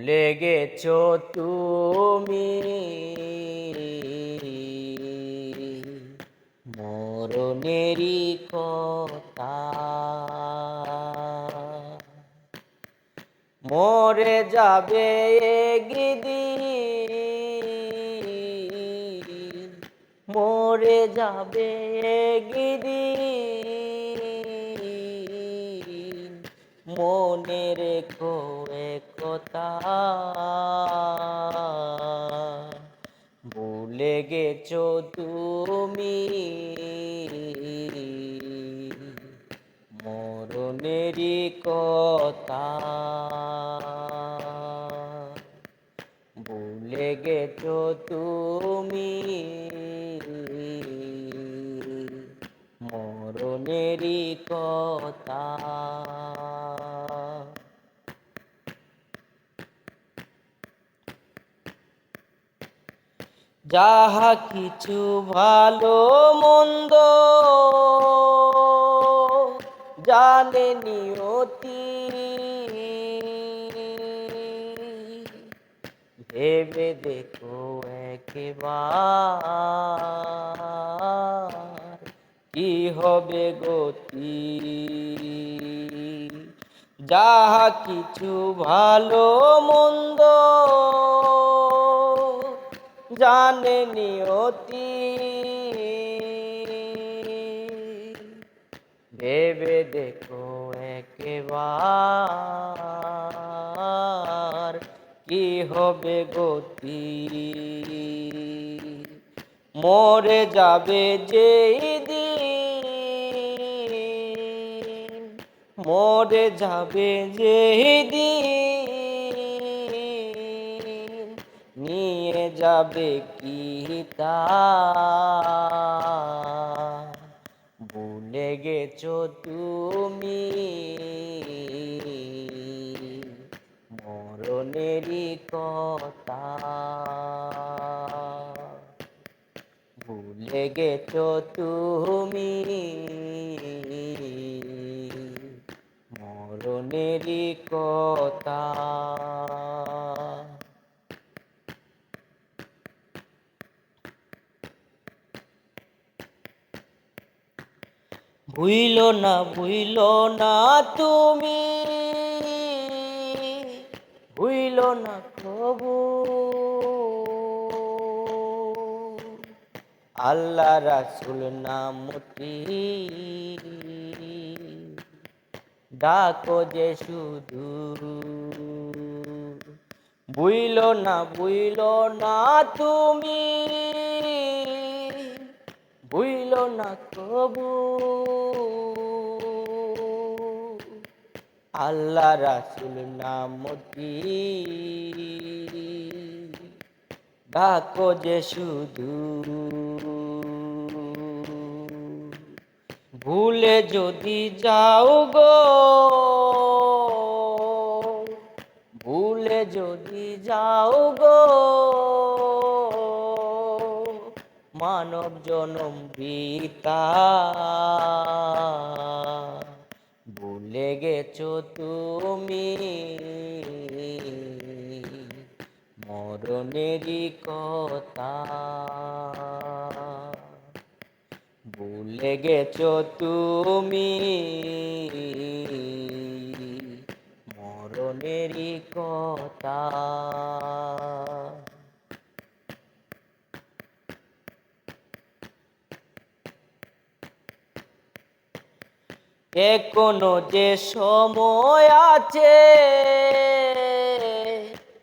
ভুলে গেছো তুমি। মরণেরই কথা। মরে যাবে গিদি মরে যাবে গিদি মনে রেখো ভুলে গেছো তুমি? মরণেরই কথা। ভুলে গেছো তুমি? মরণেরই কথা। যাহা কিছু ভালো, মন্দ জানে নিয়তি। ভেবে দেখো একবার কি হবে গতি। যাহা কিছু ভালো, মন্দ জানে নিয়তি। ভেবে দেখো একবার কি হবে গতি। মরে যাবে দিন, মরে যাবে যেই দিন। যাবে কি তা ভুলে গেছো তুমি? মরণেরই কথা। ভুলে গেছো তুমি? মরণেরই কথা। ভুইল না ভুইল না তুমি। ভুইল না প্রভু আল্লাহ রাসুল নামটি ডাকো যে শুধু। বুইল না বুইল না তুমি। বুইল না কবু আল্লাহ রাসুল নামটি ডাকো যে শুধু। ভুলে যদি যাও গো। ভুলে যদি যাও গো। মানব জনম পিতা ভুলে গেছো তুমি? মরণেরই কথা। ভুলে গেছো তুমি? মরণেরই কথা। এখনও যে সময় আছে,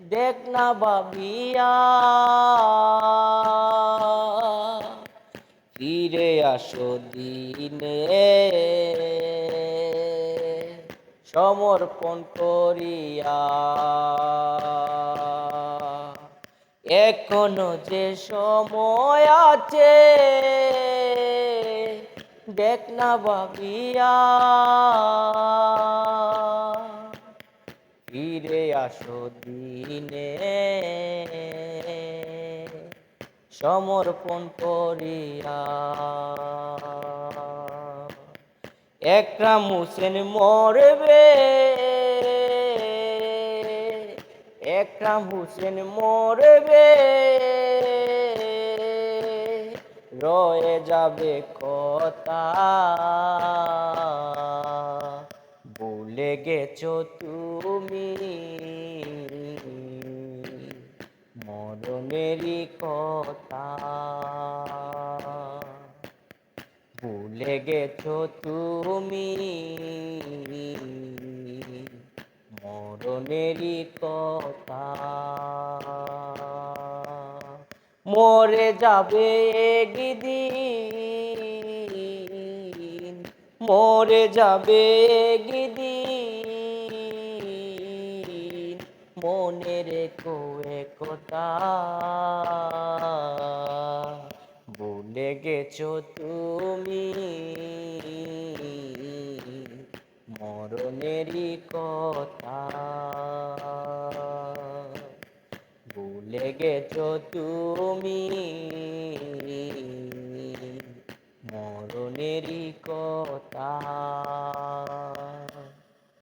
দেখ না বাবিয়া ফিরে আসো দিনে। সমর্পণ করিয়া। এখনও যে সময় আছে দেখ না বাবিয়া ফিরে আসো দিনে। সমর্পণ করিয়া। একরাম হোসেন মরবে। একরাম হোসেন মরবে। যাবে কথা। ভুলে গেছো তুমি, মরণেরই কথা। ভুলে গেছো তুমি, মরণেরই কথা। মরে যাবে একদিন মরে যাবে গিদি মনে রেখো একতা ভুলে গেছো তুমি। মরণেরই কথা। ভুলে গেছো তুমি। মরণেরই কথা।